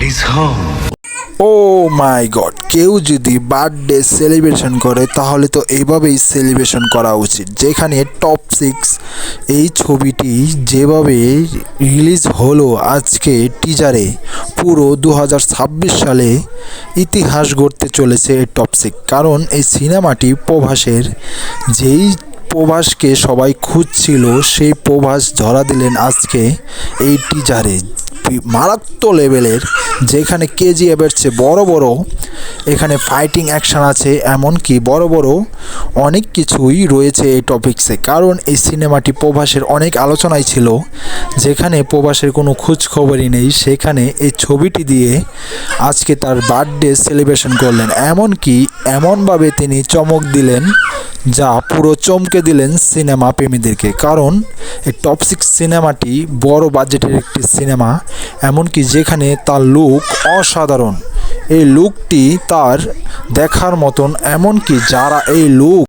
daddy's home. O my god কেউ যদি birthday celebration করে, তাহলে তো এইভাবেই সেলিব্রেশন করা উচিত। যেখানে টপ সিক্স এই ছবিটি যেভাবে রিলিজ হলো আজকে টিজারে পুরো দু হাজার ছাব্বিশ সালে ইতিহাস গড়তে চলেছে এই টপ সিক্স কারণ এই সিনেমাটি প্রভাসের, যেই প্রভাসকে সবাই খুঁজছিল, সেই প্রভাস ধরা দিলেন আজকে এই টিজারে মারাত্মক লেভেলের যেখানে কেজিএফের চেয়ে বড় বড় এখানে ফাইটিং অ্যাকশন আছে, এমনকি বড় বড় অনেক কিছুই রয়েছে এই টপিক্সে কারণ এই সিনেমাটি প্রভাসের অনেক আলোচনায় ছিল, যেখানে প্রভাসের কোনো খোঁজখবরই নেই, সেখানে এই ছবিটি দিয়ে আজকে তার বার্থডে সেলিব্রেশন করলেন। এমনকি এমনভাবে তিনি চমক দিলেন যা পুরো চমকে দিলেন সিনেমা প্রেমীদেরকে। কারণ, এই টপ সিক্স সিনেমাটি বড় বাজেটের একটি সিনেমা, এমনকি যেখানে তার লুক অসাধারণ। এই লুকটি তার দেখার মতন, এমনকি যারা এই লুক